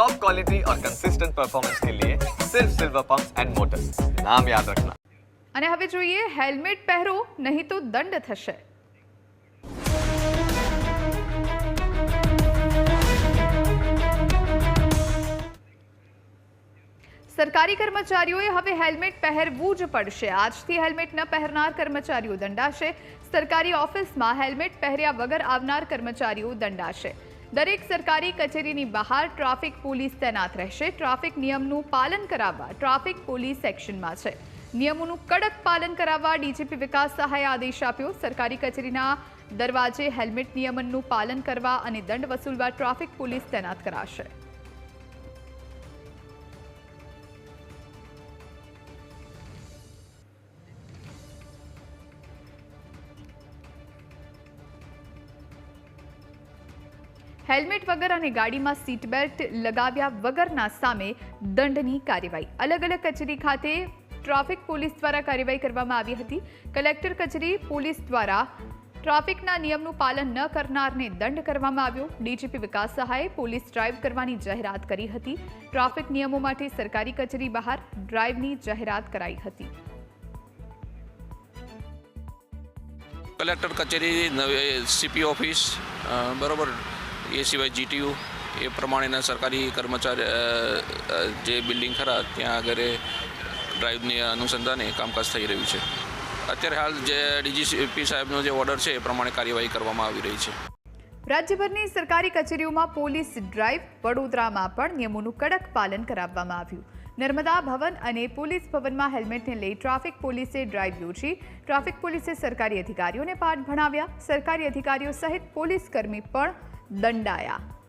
Top quality और consistent performance के लिए सिर्फ सिल्वर पंप एंड मोटर्स नाम याद रखना અને હવે જોઈએ હેલ્મેટ પહેરો નહીં તો દંડ થશે સરકારી કર્મચારીઓએ હવે હેલ્મેટ પહેરવું જ પડશે આજથી હેલ્મેટ ન પહેરનાર કર્મચારીઓ દંડાશે સરકારી ઓફિસમાં હેલ્મેટ પહેર્યા વગર આવનાર કર્મચારીઓ દંડાશે દરેક સરકારી કચેરીની બહાર ટ્રાફિક પોલીસ તૈનાત રહેશે. ટ્રાફિક નિયમનું પાલન કરાવવા ટ્રાફિક પોલીસ સેક્શનમાં છે. નિયમોનું કડક પાલન કરાવવા ડીજીપી વિકાસ સહાયે આદેશ આપ્યો. સરકારી કચેરીના દરવાજે હેલ્મેટ નિયમનનું પાલન કરવા અને દંડ વસૂલવા ટ્રાફિક પોલીસ તૈનાત કરાશે. હેલ્મેટ વગર અને ગાડીમાં સીટ બેલ્ટ લગાવ્યા વગરના સામે દંડની કાર્યવાહી. અલગ અલગ કચેરી ખાતે ટ્રાફિક પોલીસ દ્વારા કાર્યવાહી કરવામાં આવી હતી. કલેક્ટર કચેરી પોલીસ દ્વારા ટ્રાફિકના નિયમનું પાલન ન કરનારને દંડ કરવામાં આવ્યો. ડીજીપી વિકાસ સહાયે પોલીસ ડ્રાઈવ કરવાની જાહેરાત કરી હતી. ટ્રાફિક નિયમો માટે સરકારી કચેરી બહાર ડ્રાઈવની જાહેરાત કરાઈ હતી. કલેક્ટર કચેરી સીપી ઓફિસ બરોબર. એ સિવાય જીટીયુ એ પ્રમાણેના સરકારી કર્મચારી જે બિલ્ડિંગ ખરા, ત્યાં આગળ ડ્રાઈવની અનુસંધાને કામકાજ થઈ રહ્યું છે. અત્યારે હાલ જે ડીજીપી સાહેબનો જે ઓર્ડર છે, એ પ્રમાણે કાર્યવાહી કરવામાં આવી રહી છે. રાજ્યભરની સરકારી કચેરીઓમાં પોલીસ ડ્રાઈવ વડોદરામાં પણ નિયમોનું કડક પાલન કરાવવામાં આવ્યું. નર્મદા ભવન અને પોલીસ ભવનમાં હેલ્મેટને લઈ ટ્રાફિક પોલીસે ડ્રાઈવ યોજી. ટ્રાફિક પોલીસે સરકારી અધિકારીઓને પાઠ ભણાવ્યા. સરકારી અધિકારીઓ સહિત પોલીસ કર્મી પણ દંડાયા.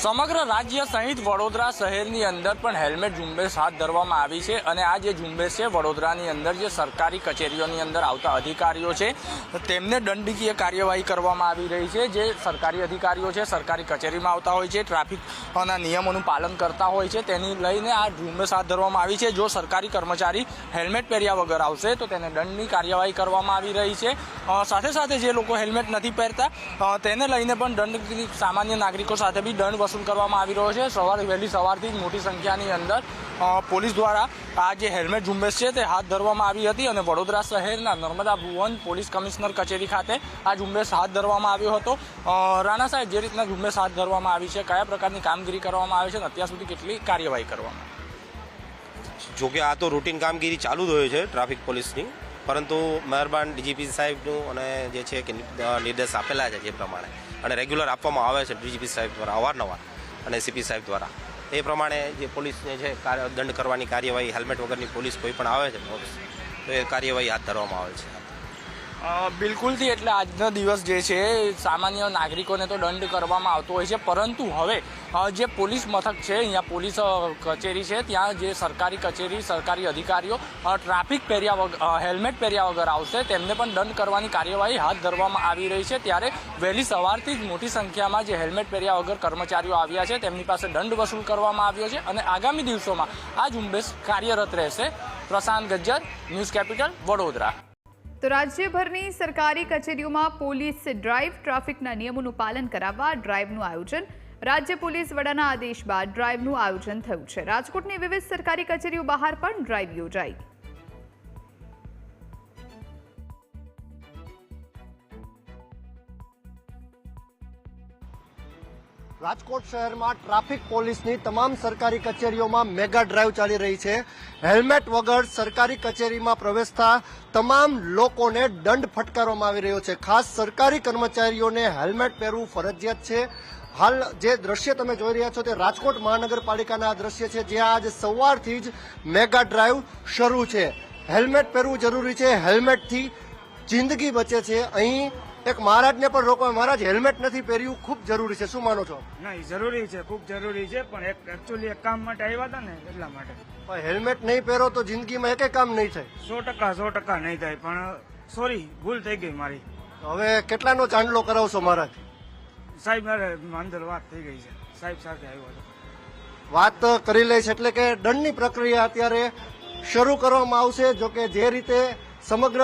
સમગ્ર રાજ્ય સહિત વડોદરા શહેરની અંદર પણ હેલ્મેટ ઝુંબેશ હાથ ધરવામાં આવી છે અને આ જે ઝુંબેશ છે, વડોદરાની અંદર જે સરકારી કચેરીઓની અંદર આવતા અધિકારીઓ છે, તેમને દંડકીય કાર્યવાહી કરવામાં આવી રહી છે. જે સરકારી અધિકારીઓ છે, સરકારી કચેરીમાં આવતા હોય છે, ટ્રાફિકના નિયમોનું પાલન કરતા હોય છે, તેની લઈને આ ઝુંબેશ હાથ ધરવામાં આવી છે. જો સરકારી કર્મચારી હેલ્મેટ પહેર્યા વગર આવશે, તો તેને દંડની કાર્યવાહી કરવામાં આવી રહી છે. સાથે સાથે જે લોકો હેલ્મેટ નથી પહેરતા તેને લઈને પણ દંડ સામાન્ય નાગરિકો સાથે બી દંડ વસૂલ કરવામાં આવી રહ્યો છે. સવારે વહેલી સવારથી જ મોટી સંખ્યાની અંદર પોલીસ દ્વારા આ જે હેલ્મેટ ઝુંબેશ છે તે હાથ ધરવામાં આવી હતી અને વડોદરા શહેરના નર્મદા ભુવન પોલીસ કમિશનર કચેરી ખાતે આ ઝુંબેશ હાથ ધરવામાં આવ્યો હતો. રાણા સાહેબ, જે રીતના ઝુંબેશ હાથ ધરવામાં આવી છે, કયા પ્રકારની કામગીરી કરવામાં આવે છે અને અત્યાર સુધી કેટલી કાર્યવાહી કરવામાં જોકે આ તો રૂટીન કામગીરી ચાલુ જ હોય છે ટ્રાફિક પોલીસની, પરંતુ મહેરબાન ડીજીપી સાહેબનું અને જે છે કે નિર્દેશ આપેલા છે જે પ્રમાણે. અને રેગ્યુલર આપવામાં આવે છે ડીજીપી સાહેબ દ્વારા અવારનવાર અને સીપી સાહેબ દ્વારા. એ પ્રમાણે જે પોલીસને છે દંડ કરવાની કાર્યવાહી, હેલ્મેટ વગરની પોલીસ કોઈ પણ આવે છે તો એ કાર્યવાહી હાથ ધરવામાં આવે છે. બિલકુલથી એટલે આજનો દિવસ જે છે, સામાન્ય નાગરિકોને તો દંડ કરવામાં આવતો હોય છે, પરંતુ હવે જે પોલીસ મથક છે, અહીંયા પોલીસ કચેરી છે, ત્યાં જે સરકારી કચેરી, સરકારી અધિકારીઓ ટ્રાફિક પહેર્યા વગર હેલ્મેટ પહેર્યા વગર આવશે, તેમને પણ દંડ કરવાની કાર્યવાહી હાથ ધરવામાં આવી રહી છે. ત્યારે વહેલી સવારથી જ મોટી સંખ્યામાં જે હેલ્મેટ પહેર્યા વગર કર્મચારીઓ આવ્યા છે, તેમની પાસે દંડ વસૂલ કરવામાં આવ્યો છે અને આગામી દિવસોમાં આ ઝુંબેશ કાર્યરત રહેશે. Prashant Gajjar, news capital, Vadodara. તો રાજ્યભરની સરકારી કચેરીઓમાં પોલીસ ડ્રાઈવ ટ્રાફિકના નિયમોનું પાલન કરાવવા ડ્રાઈવનું આયોજન. રાજ્ય પોલીસ વડાના આદેશ બાદ ડ્રાઈવનું આયોજન થયું છે. રાજકોટની વિવિધ સરકારી કચેરીઓ બહાર પણ ડ્રાઈવ યોજાઈ. રાજકોટ શહેરમાં ટ્રાફિક પોલીસની તમામ સરકારી કચેરીઓમાં મેગા ડ્રાઈવ ચાલી રહી છે. હેલ્મેટ વગર સરકારી કચેરીમાં પ્રવેશતા તમામ લોકોને દંડ ફટકારવામાં આવી રહ્યો છે. ખાસ સરકારી કર્મચારીઓને હેલ્મેટ પહેરવું ફરજિયાત છે. હાલ જે દ્રશ્ય તમે જોઈ રહ્યા છો તે રાજકોટ મહાનગરપાલિકાના દ્રશ્ય છે, જ્યાં આજે સવારથી જ મેગા ડ્રાઈવ શરૂ છે. હેલ્મેટ પહેરવું જરૂરી છે. હેલ્મેટથી જિંદગી બચે છે. અહીં એક મહારાજને પણ રોકવા મહારાજ હેલ્મેટ નથી પહેર્યું ખૂબ જરૂરી છે. શું માનો છો? નહીં જરૂરી છે ખૂબ જરૂરી છે પણ એક એકચ્યુઅલી એક કામ માટે આવ્યા હતા ને એટલા માટે. પણ હેલ્મેટ નહીં પહેરો તો જિંદગીમાં એકે કામ નહીં થાય. સો ટકા સો ટકા નહીં થાય પણ સોરી ભૂલ થઈ ગઈ મારી. હવે કેટલાનો ચાંદલો કરાવશો મહારાજ? સાહેબ મારે અંદર વાત થઈ ગઈ છે. સાહેબ સાથે આવ્યો હતો. વાત કરી લઈશ એટલે કે દંડની પ્રક્રિયા અત્યારે શરૂ કરવામાં આવશે જો કે જે રીતે સમગ્ર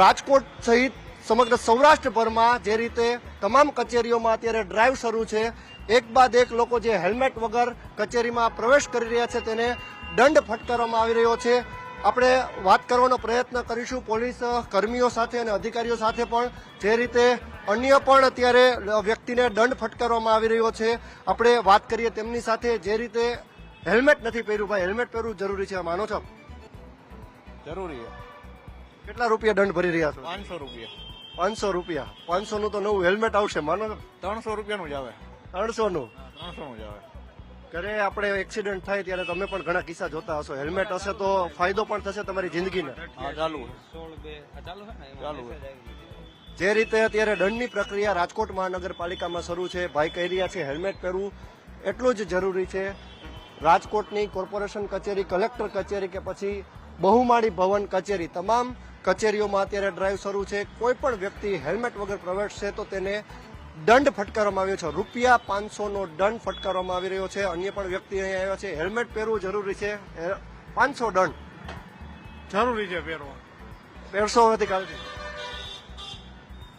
રાજકોટ સહિત સમગ્ર સૌરાષ્ટ્રભરમાં જે રીતે તમામ કચેરીઓમાં અત્યારે ડ્રાઈવ શરૂ છે એક બાદ એક લોકો જે હેલ્મેટ વગર કચેરીમાં પ્રવેશ કરી રહ્યા છે તેને દંડ ફટકારવામાં આવી રહ્યો છે. આપણે વાત કરવાનો પ્રયત્ન કરીશું પોલીસ કર્મીઓ સાથે અને અધિકારીઓ સાથે પણ. જે રીતે અન્ય પણ અત્યારે વ્યક્તિને દંડ ફટકારવામાં આવી રહ્યો છે. આપણે વાત કરીએ તેમની સાથે. જે રીતે હેલ્મેટ નથી પહેર્યું ભાઈ હેલ્મેટ પહેરવું જરૂરી છે માનો છો? જરૂરી કેટલા રૂપિયા દંડ ભરી રહ્યા છો? પાંચસો રૂપિયા. પાંચસો રૂપિયા. પાંચસો નું તો નવું હેલ્મેટ આવશે માનો ત્રણસો રૂપિયાનું જ આવે. ત્રણસો નું ત્રણસો નું જ આવે. ઘરે આપણે એક્સિડન્ટ થાય ત્યારે તમે પણ ઘણા કિસ્સા જોતા હશો. હેલ્મેટ હશે તો ફાયદો પણ થશે તમારી જિંદગીને. ચાલુ છે. ચાલુ જે રીતે અત્યારે દંડની પ્રક્રિયા રાજકોટ મહાનગરપાલિકામાં શરૂ છે ભાઈ કહી રહ્યા છે હેલ્મેટ પહેરવું એટલું જ જરૂરી છે. રાજકોટની કોર્પોરેશન કચેરી કલેક્ટર કચેરી કે પછી બહુમાળી ભવન કચેરી તમામ કચેરીઓમાં અત્યારે ડ્રાઈવ શરૂ છે. કોઈ પણ વ્યક્તિ હેલ્મેટ વગર પ્રવેશશે તો તેને દંડ ફટકારવામાં આવ્યો છે. રૂપિયા પાંચસો નો દંડ ફટકારવામાં આવી રહ્યો છે. અન્ય પણ વ્યક્તિ અહીં આવ્યા છે. હેલ્મેટ પહેરવું જરૂરી છે. પાંચસો દંડ. જરૂરી છે પહેરવા પહેરશો નથી કાલથી.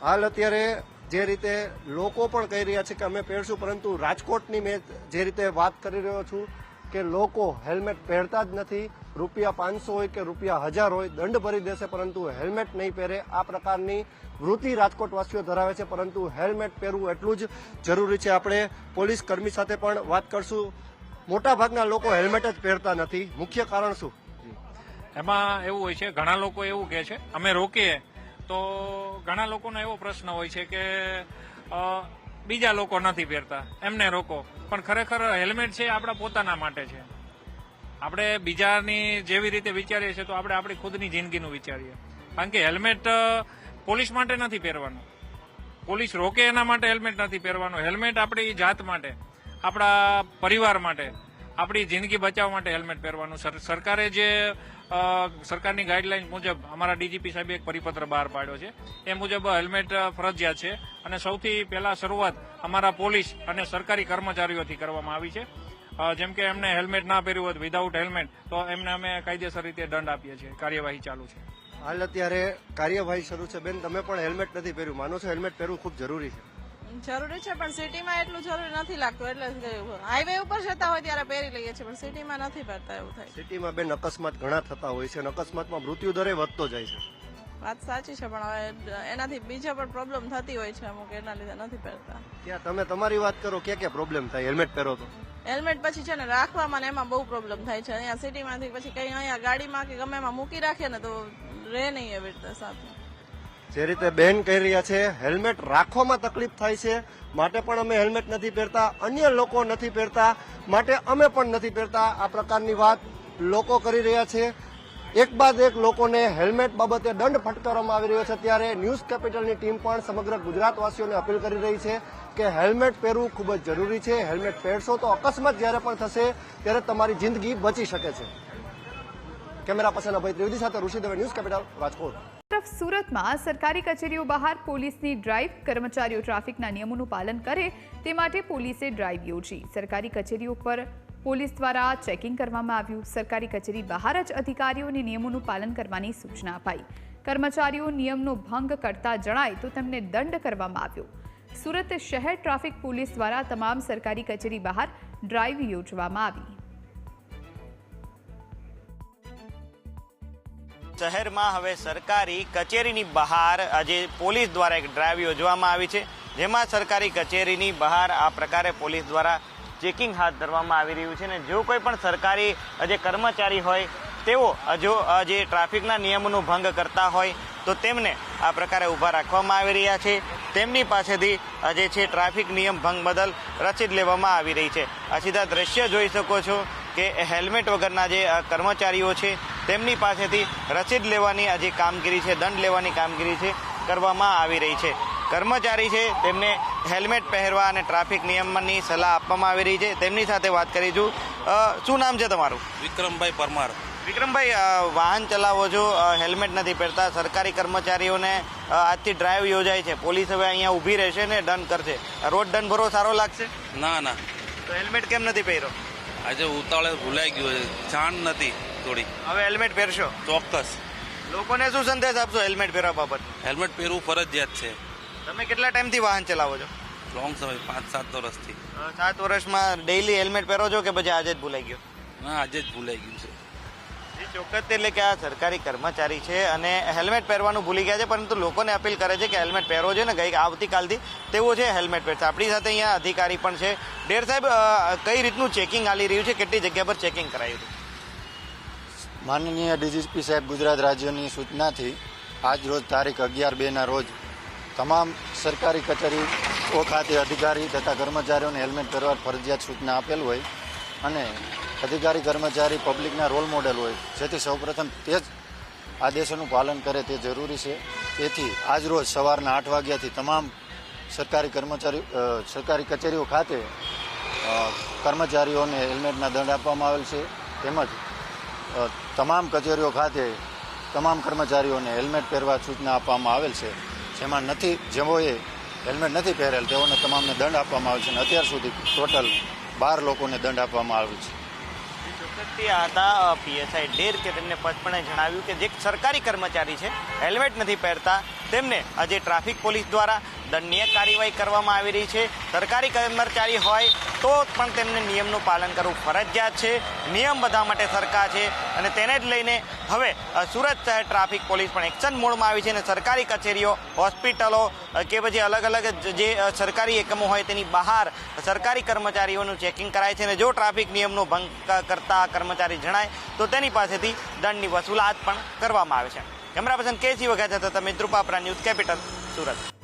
હાલ અત્યારે જે રીતે લોકો પણ કહી રહ્યા છે કે અમે પહેરશું પરંતુ રાજકોટની મેં જે રીતે વાત કરી રહ્યો છું કે લોકો હેલ્મેટ પહેરતા જ નથી. રૂપિયા પાંચસો હોય કે રૂપિયા હજાર હોય, દંડ ભરી દેશે, પરંતુ હેલ્મેટ નહીં પહેરે. આ પ્રકારની વૃત્તિ રાજકોટવાસીઓ ધરાવે છે, પરંતુ હેલ્મેટ પહેરવું એટલું જ જરૂરી છે. આપણે પોલીસ કર્મી સાથે પણ વાત કરશું. મોટાભાગના લોકો હેલ્મેટ જ પહેરતા નથી. મુખ્ય કારણ શું? એમાં એવું હોય છે, ઘણા લોકો એવું કહે છે, અમે રોકીએ. તો ઘણા લોકોનો એવો પ્રશ્ન હોય છે કે બીજા લોકો નથી પહેરતા. એમને રોકો. પણ ખરેખર હેલ્મેટ છે આપણા પોતાના માટે છે. આપણે બીજાની જેવી રીતે વિચારીએ છીએ તો આપણે આપણી ખુદની જિંદગીનું વિચારીએ. કારણ કે હેલ્મેટ પોલીસ માટે નથી પહેરવાનું. પોલીસ રોકે એના માટે હેલ્મેટ નથી પહેરવાનું. હેલ્મેટ આપણી જાત માટે, આપણા પરિવાર માટે, આપણી જિંદગી બચાવવા માટે હેલ્મેટ પહેરવાનું. સર- સરકારે જે સરકારની ગાઈડલાઇન મુજબ અમારા ડીજીપી સાહેબે એક પરિપત્ર બહાર પાડ્યો છે. એ મુજબ હેલ્મેટ ફરજિયાત છે. અને સૌથી પહેલા શરૂઆત અમારા પોલીસ અને સરકારી કર્મચારીઓથી કરવામાં આવી છે. જેમ કે એમને હેલ્મેટ ના પહેર્યું હોત વિધાઉટ હેલ્મેટ તો એમને અમે કાયદેસર રીતે દંડ આપીએ છીએ. કાર્યવાહી ચાલુ છે. હાલ અત્યારે કાર્યવાહી શરૂ છે. બેન તમે પણ હેલ્મેટ નથી પહેર્યું. માનો છો હેલ્મેટ પહેરવું ખૂબ જરૂરી છે? જરૂરી છે પણ સિટીમાં એટલું જરૂરી નથી લાગતું. એટલે હાઈવે ઉપર જતા હોય ત્યારે પહેરી લઈએ છીએ પણ સિટીમાં નથી પહેરતા એવું થાય. સિટીમાં બેન અકસ્માત ઘણા થતા હોય છે અને અકસ્માતમાં મૃત્યુ દરે વધતો જાય છે. વાત સાચી છે પણ હવે એનાથી બીજા પણ પ્રોબ્લેમ થતી હોય છે અમુક એના લીધે નથી પહેરતા. ત્યાં તમે તમારી વાત કરો ક્યાં ક્યાં પ્રોબ્લેમ થાય હેલ્મેટ પહેરો તો? હેલ્મેટ પછી છે ને રાખવામાં ને એમાં બહુ પ્રોબ્લેમ થાય છે. અહીંયા સિટીમાંથી પછી કંઈ અહીંયા ગાડીમાં કે ગમે એમાં મૂકી રાખે ને તો રહે નહીં એવી રીતે સાથે. જે રીતે બેન કહી રહ્યા છે, હેલ્મેટ રાખવામાં તકલીફ થાય છે. માટે પણ અમે હેલ્મેટ નથી પહેરતા, અન્ય લોકો નથી પહેરતા. માટે અમે પણ નથી પહેરતા. આ પ્રકારની વાત લોકો કરી રહ્યા છે. એક બાદ એક લોકોને હેલ્મેટ બાબતે દંડ ફટકારવામાં આવી રહ્યો છે ત્યારે ન્યૂઝ કેપિટલની ટીમ પણ સમગ્ર ગુજરાતવાસીઓને અપીલ કરી રહી છે કે હેલ્મેટ પહેરવું ખૂબ જ જરૂરી છે. હેલ્મેટ પહેરશો તો અકસ્માત જ્યારે પણ થશે ત્યારે તમારી જિંદગી બચી શકે છે. કેમેરા પર્સન અભય ત્રિવેદી સાથે ઋષિ ન્યૂઝ કેપિટલ, રાજકોટ. તરફ સુરતમાં સરકારી કચેરીઓ બહાર પોલીસની ડ્રાઈવ કર્મચારીઓ ટ્રાફિકના નિયમોનું પાલન કરે તે માટે પોલીસે ડ્રાઈવ યોજી. સરકારી કચેરીઓ પર પોલીસ દ્વારા ચેકિંગ કરવામાં આવ્યું. સરકારી કચેરી બહાર જ અધિકારીઓને નિયમોનું પાલન કરવાની સૂચના અપાઈ. કર્મચારીઓ નિયમનો ભંગ કરતા જણાય તો તેમને દંડ કરવામાં આવ્યો. સુરત શહેર ટ્રાફિક પોલીસ દ્વારા તમામ સરકારી કચેરી બહાર ડ્રાઈવ યોજવામાં આવી. શહેરમાં હવે સરકારી કચેરીની બહાર આજે પોલીસ દ્વારા એક ડ્રાઈવ યોજવામાં આવી છે. જેમાં સરકારી કચેરીની બહાર આ પ્રકારે પોલીસ દ્વારા ચેકિંગ હાથ ધરવામાં આવી રહ્યું છે ને જો કોઈ પણ સરકારી જે કર્મચારી હોય, તેઓ જો જે ટ્રાફિકના નિયમોનું ભંગ કરતા હોય, તો તેમને આ પ્રકારે ઊભા રાખવામાં આવી રહ્યા છે. તેમની પાસેથી જે છે, ટ્રાફિક નિયમ ભંગ બદલ રસીદ લેવામાં આવી રહી છે. આ સીધા દ્રશ્ય જોઈ શકો છો કે હેલ્મેટ વગરના જે કર્મચારીઓ છે, તેમની પાસેથી રસીદ લેવાની આ જે કામગીરી છે, દંડ લેવાની કામગીરી છે, કરવામાં આવી રહી છે. કર્મચારી છે તેમને હેલ્મેટ પહેરવા અને ટ્રાફિક નિયમની સલાહ આપવામાં આવી રહી છે. તેમની સાથે વાત કરીશું. છું શું નામ છે તમારું? વિક્રમભાઈ પરમાર. વિક્રમભાઈ વાહન ચલાવો છો હેલ્મેટ નથી પહેરતા સરકારી કર્મચારીઓને આજથી ડ્રાઈવ યોજાય છે. પોલીસ હવે અહીંયા ઊભી રહેશે ને દંડ કરશે. રોડ દંડ ભરવો સારો લાગશે? ના ના. તો હેલ્મેટ કેમ નથી પહેર્યો? આજે ઉતાવળે ભૂલાઈ ગયું છે. જાણ નથી થોડી. હવે હેલ્મેટ પહેરશો? ચોક્કસ. લોકોને શું સંદેશ આપશો હેલ્મેટ પહેરવા બાબત? હેલ્મેટ પહેરવું ફરજિયાત છે. તમે કેટલા ટાઈમથી વાહન ચલાવો છો? લોંગ સમય પાંચ સાત વર્ષથી સાત વર્ષમાં ડેઈલી હેલ્મેટ પહેરો છો કે પછી આજે જ ભૂલાઈ ગયો? ના આજે જ ભૂલાઈ ગયું છે. એ ચોક્કસ એટલે કે આ સરકારી કર્મચારી છે અને હેલ્મેટ પહેરવાનું ભૂલી ગયા છે પરંતુ લોકોને અપીલ કરે છે કે હેલ્મેટ પહેરવો જોઈએ ને ગઈ આવતીકાલથી તેવો છે હેલ્મેટ પહેરશે. આપણી સાથે અહીંયા અધિકારી પણ છે. ડેર સાહેબ કઈ રીતનું ચેકિંગ ચાલી રહ્યું છે? કેટલી જગ્યા પર ચેકિંગ કરાયું હતું? માનનીય ડીજીપી સાહેબ ગુજરાત રાજ્યની સૂચનાથી આજ રોજ તારીખ અગિયાર બેના રોજ તમામ સરકારી કચેરીઓ ખાતે અધિકારી તથા કર્મચારીઓને હેલ્મેટ પહેરવા ફરજિયાત સૂચના આપેલ હોય અને અધિકારી, કર્મચારી, પબ્લિકના રોલ મોડેલ હોય, જેથી સૌપ્રથમ તે જ આદેશોનું પાલન કરે તે જરૂરી છે. તેથી આજ રોજ સવારના આઠ વાગ્યાથી તમામ સરકારી કર્મચારી સરકારી કચેરીઓ ખાતે કર્મચારીઓને હેલ્મેટના દંડ આપવામાં આવેલ છે. તેમજ તમામ કચેરીઓ ખાતે તમામ કર્મચારીઓને હેલ્મેટ પહેરવા સૂચના આપવામાં આવેલ છે. જેમાં નથી જેઓએ હેલ્મેટ નથી પહેરેલ, તેઓને તમામને દંડ આપવામાં આવેલ છે અને અત્યાર સુધી ટોટલ બાર લોકોને દંડ આપવામાં આવ્યો છે. આ હતા પીએસઆઈ ડેર કે તેમને પચપણે જણાવ્યું કે જે સરકારી કર્મચારી છે, હેલ્મેટ નથી પહેરતા, તેમને આજે ટ્રાફિક પોલીસ દ્વારા દંડનીય કાર્યવાહી કરવામાં આવી રહી છે. સરકારી કર્મચારી હોય તો પણ તેમને નિયમનું પાલન કરવું ફરજિયાત છે. નિયમ બધા માટે સરકાર છે અને તેને જ લઈને હવે સુરત શહેર ટ્રાફિક પોલીસ પણ એક્શન મોડમાં આવી છે અને સરકારી કચેરીઓ, હોસ્પિટલો કે પછી અલગ અલગ જ- સરકારી એકમો હોય તેની બહાર સરકારી કર્મચારીઓનું ચેકિંગ કરાય છે અને જો ટ્રાફિક નિયમનો ભંગ કરતા કર્મચારી જણાય, તો તેની પાસેથી દંડની વસૂલાત પણ કરવામાં આવે છે. કેમેરા પર્સન કેસી વગેરે તમે ધ્રુપાપરા ન્યૂઝ કેપિટલ, સુરત.